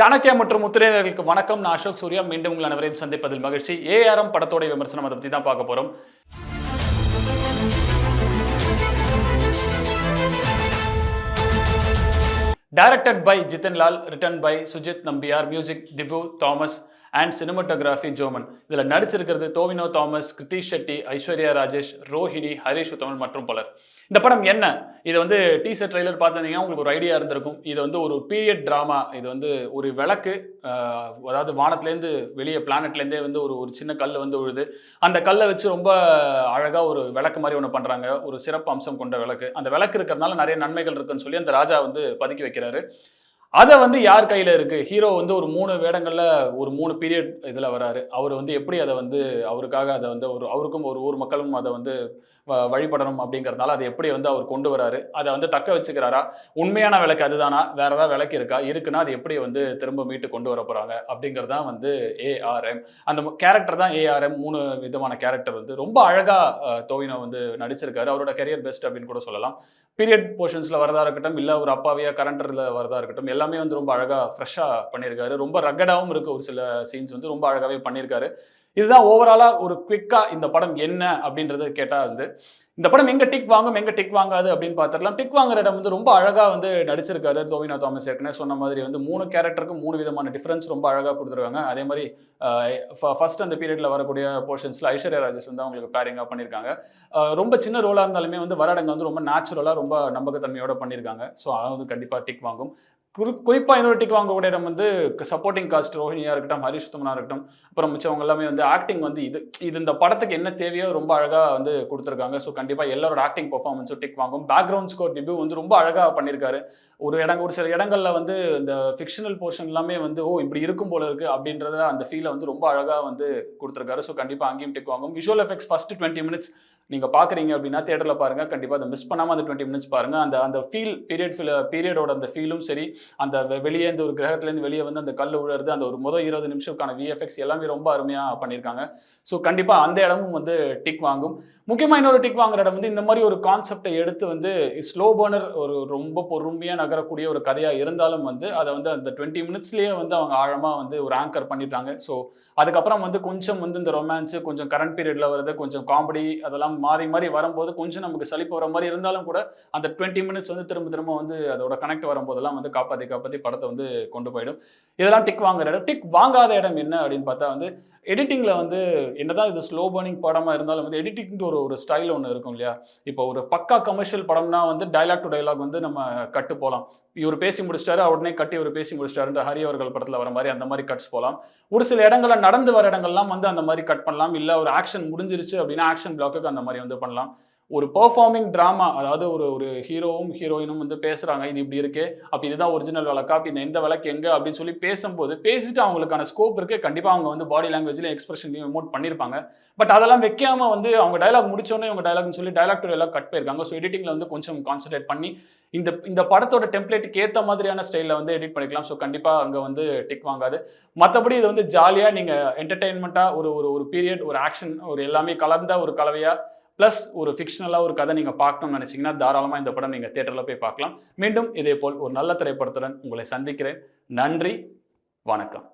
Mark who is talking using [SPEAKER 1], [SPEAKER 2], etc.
[SPEAKER 1] சாணக்கியா மற்றும் முத்திரையர்களுக்கு வணக்கம். நான் அசோக் சூர்யா. மீண்டும் உங்கள் அனைவரையும் சந்திப்பதில் மகிழ்ச்சி. ஏஆர்எம் படத்தோட விமர்சனம் அதை பற்றி தான் பார்க்க போகிறோம் directed by Jithin Lal written by Sujith Nambiar music Dibu Thomas and cinematography Joman இதில் நடிச்சிருக்கிறது தோவினோ தாமஸ் கிருத்திஷ் ஷெட்டி ஐஸ்வர்யா ராஜேஷ் ரோஹிணி ஹரிஷ் உத்தமன் மற்றும் பலர். இந்த படம் என்ன? இது வந்து டீசர் ட்ரெய்லர் பார்த்துருந்தீங்கன்னா உங்களுக்கு ஒரு ஐடியா இருந்திருக்கும். இது வந்து ஒரு பீரியட் ட்ராமா இது வந்து ஒரு விளக்கு அதாவது வானத்துலேருந்து வெளியே பிளானட்லேருந்தே வந்து ஒரு ஒரு சின்ன கல் வந்து விழுது. அந்த கல்லை வச்சு ரொம்ப அழகாக ஒரு விளக்கு மாதிரி ஒன்று பண்ணுறாங்க ஒரு சிறப்பு அம்சம் கொண்ட விளக்கு. அந்த விளக்கு இருக்கிறதுனால நிறைய நன்மைகள் இருக்குன்னு சொல்லி அந்த ராஜா வந்து பதுக்கி வைக்கிறாரு. அதை வந்து யார் கையில் இருக்குது ஹீரோ வந்து ஒரு மூணு வேடங்களில் ஒரு மூணு பீரியட் இதில் வராரு. அவர் வந்து எப்படி அதை வந்து அவருக்காக அதை வந்து ஒரு அவருக்கும் ஒரு ஊர் மக்களும் அதை வந்து வ- வழிபடணும் அப்படிங்கிறதுனால அதை எப்படி வந்து அவர் கொண்டு வராரு? அதை வந்து தக்க வச்சுக்கிறாரா? உண்மையான விளக்கு அதுதானா? வேற ஏதாவது விளக்கு இருக்கா? இருக்குன்னா அது எப்படி வந்து திரும்ப மீட்டு கொண்டு வர போகிறாங்க அப்படிங்கிறது தான் வந்து ஏஆர்எம் அந்த கேரக்டர் தான் ஏஆர்எம் மூணு விதமான கேரக்டர் வந்து ரொம்ப அழகாக அஹ், வந்து நடிச்சிருக்காரு. அவரோட கெரியர் பெஸ்ட் அப்படின்னு கூட சொல்லலாம். பீரியட் போர்ஷன்ஸில் வரதா இருக்கட்டும் இல்லை ஒரு அப்பாவியாக கரண்டரில் வரதா இருக்கட்டும் எல்லாமே வந்து ரொம்ப அழகாக ஃப்ரெஷ்ஷாக பண்ணியிருக்காரு. ரொம்ப ரகடாகவும் இருக்குது ஒரு சில சீன்ஸ் வந்து ரொம்ப அழகாகவே பண்ணியிருக்காரு. இதுதான் ஓவராலாக ஒரு குவிக்காக இந்த படம் என்ன அப்படின்றத கேட்டால் வந்து இந்த படம் எங்கே டிக் வாங்கும் எங்க டிக் வாங்காது அப்படின்னு பார்த்துக்கலாம் டிக் வாங்குற இடம் வந்து ரொம்ப அழகாக வந்து நடிச்சிருக்காரு தோவினா தாமஸ் ஏற்கனவே சொன்ன மாதிரி வந்து மூணு கேரக்டருக்கும் மூணு விதமான டிஃப்ரென்ஸ் ரொம்ப அழகாக கொடுத்துருக்காங்க. அதே மாதிரி ஃபர்ஸ்ட் அந்த பீரியட்ல வரக்கூடிய போர்ஷன்ஸ்ல ஐஸ்வர்யா ராஜேஷ் வந்து அவங்களுக்கு பேரிங்காக பண்ணியிருக்காங்க. ரொம்ப சின்ன ரோலாக இருந்தாலுமே வந்து வரடங்க வந்து ரொம்ப நேச்சுரலாக ரொம்ப நம்பகத்தன்மையோட பண்ணியிருக்காங்க. ஸோ அது வந்து கண்டிப்பாக டிக் வாங்கும். குறி குறிப்பாக இன்னொரு வாங்கக்கூடிய இடம் வந்து சப்போர்ட்டிங் காஸ்ட் ரோஹினியாக இருக்கட்டும் ஹரிஷ் உத்தமனா இருக்கட்டும் அப்புறம் மிச்சவங்க எல்லாமே வந்து ஆக்டிங் வந்து இது இது இந்த படத்துக்கு என்ன தேவையோ ரொம்ப அழகாக வந்து கொடுத்துருக்காங்க. ஸோ கண்டிப்பாக எல்லாரோட ஆக்டிங் பர்ஃபார்மன்ஸும் டிக் வாங்கும். பேக்ரவுண்ட் ஸ்கோர் டிபியூ வந்து ரொம்ப அழகாக பண்ணியிருக்காரு ஒரு இடங்க ஒரு சில இடங்களில் வந்து இந்த ஃபிக்ஷனல் போர்ஷன் எல்லாமே வந்து ஓ இப்படி இருக்கும் போல இருக்கு அப்படின்றத அந்த ஃபீலை வந்து ரொம்ப அழகாக வந்து கொடுத்துருக்காரு. ஸோ கண்டிப்பாக அங்கேயும் டிக் வாங்கும். Visual effects first twenty minutes நீங்கள் பார்க்குறீங்க அப்படின்னா தேட்டரில் பாருங்க. கண்டிப்பாக அதை மிஸ் பண்ணாமல் அந்த டுவெண்ட்டி மினிட்ஸ் பாருங்க. அந்த அந்த ஃபீல் பீரியட் ஃபீல் பீரியடோட அந்த ஃபீலும் சரி. அந்த வெளியே இந்த ஒரு கிரகத்துலேருந்து வெளியே வந்து அந்த கல் உழறது அந்த ஒரு முதல் இருபது நிமிஷத்துக்கான விஎஃப்எக்ஸ் எல்லாமே ரொம்ப அருமையாக பண்ணியிருக்காங்க. ஸோ கண்டிப்பாக அந்த இடமும் வந்து டிக் வாங்கும். முக்கியமாக இன்னொரு டிக் வாங்குற இடம் வந்து இந்த மாதிரி ஒரு கான்செப்டை எடுத்து வந்து ஸ்லோ பர்னர் ஒரு ரொம்ப பொறுமையாக நகரக்கூடிய ஒரு கதையாக இருந்தாலும் வந்து அதை வந்து அந்த டுவெண்ட்டி மினிட்ஸ்லேயே வந்து அவங்க ஆழமாக வந்து ஒரு ஆங்கர் பண்ணிட்டாங்க. ஸோ அதுக்கப்புறம் வந்து கொஞ்சம் வந்து இந்த ரொமான்ஸு கொஞ்சம் கரண்ட் பீரியடில் வருது கொஞ்சம் காமெடி அதெல்லாம் மாறி மாறி வரும்போது கொஞ்சம் நமக்கு சளிப்பு வர மாதிரி இருந்தாலும் கூட அந்த டுவெண்ட்டி மினிட்ஸ் வந்து திரும்ப திரும்ப வந்து அதோட கனெக்ட் வரும்போதெல்லாம் வந்து காப்பாற்றி காப்பாற்றி படத்தை வந்து கொண்டு போயிடும். இதெல்லாம் டிக் வாங்குற இடம். டிக் வாங்காத இடம் என்ன அப்படின்னு பார்த்தா வந்து எடிட்டிங்கில் வந்து என்னதான் இது ஸ்லோ பர்னிங் படமாக இருந்தாலும் வந்து எடிட்டிங் ஒரு ஒரு ஸ்டைல் ஒன்று இருக்கும் இல்லையா? இப்போ ஒரு பக்கா கமர்ஷியல் படம்னா வந்து டைலாக் டு டைலாக் வந்து நம்ம கட்டு போகலாம் இவர் பேசி முடிச்சிட்டாரு உடனே கட்டி இவர் பேசி முடிச்சிட்டாருன்ற ஹரி அவர்கள் படத்தில் வர மாதிரி அந்த மாதிரி கட்ஸ் போகலாம் ஒரு சில இடங்கள்ல நடந்து வர இடங்கள்லாம் வந்து அந்த மாதிரி கட் பண்ணலாம். இல்லை ஒரு ஆக்ஷன் முடிஞ்சிருச்சு அப்படின்னா ஆக்ஷன் பிளாக்குக்கு அந்த மாதிரி வந்து பண்ணலாம். ஒரு பெர்ஃபார்மிங் ட்ராமா அதாவது ஒரு ஒரு ஹீரோவும் ஹீரோயினும் வந்து பேசுகிறாங்க இது இப்படி இருக்கு அப்போ இதுதான் ஒரிஜினல் விளக்கா அப்போ இந்த இந்த விளக்கு எங்கே அப்படின்னு சொல்லி பேசும்போது பேசிட்டு அவங்களுக்கான ஸ்கோப் இருக்கு கண்டிப்பாக அவங்க வந்து பாடி லாங்குவேஜ்ல எக்ஸ்பிரஷன்லையும் எமோட் பண்ணியிருப்பாங்க பட் அதெல்லாம் வைக்காமல் வந்து அவங்க டயலாக் முடிச்சோடனே அவங்க டயலாக்னு சொல்லி டயலாக் டு டயலாக் கட் போயிருக்காங்க. ஸோ எடிட்டிங்கில் வந்து கொஞ்சம் கான்சன்ட்ரேட் பண்ணி இந்த இந்த படத்தோட டெம்ப்ளேட்டுக்கு ஏற்ற மாதிரியான ஸ்டைலில் வந்து எடிட் பண்ணிக்கலாம். ஸோ கண்டிப்பாக அங்கே வந்து டிக் வாங்காது. மற்றபடி இது வந்து ஜாலியாக நீங்கள் என்டர்டெயின்மெண்ட்டாக ஒரு ஒரு ஒரு பீரியட் ஒரு ஆக்ஷன் ஒரு எல்லாமே கலந்த ஒரு கலவையாக ப்ளஸ் ஒரு ஃபிக்ஷனலாக ஒரு கதை நீங்கள் பார்க்கணும்னு நினச்சிங்கன்னா தாராளமாக இந்த படம் நீங்கள் தேட்டரில் போய் பார்க்கலாம். மீண்டும் இதே போல் ஒரு நல்ல திரைப்படத்துடன் உங்களை சந்திக்கிறேன். நன்றி வணக்கம்.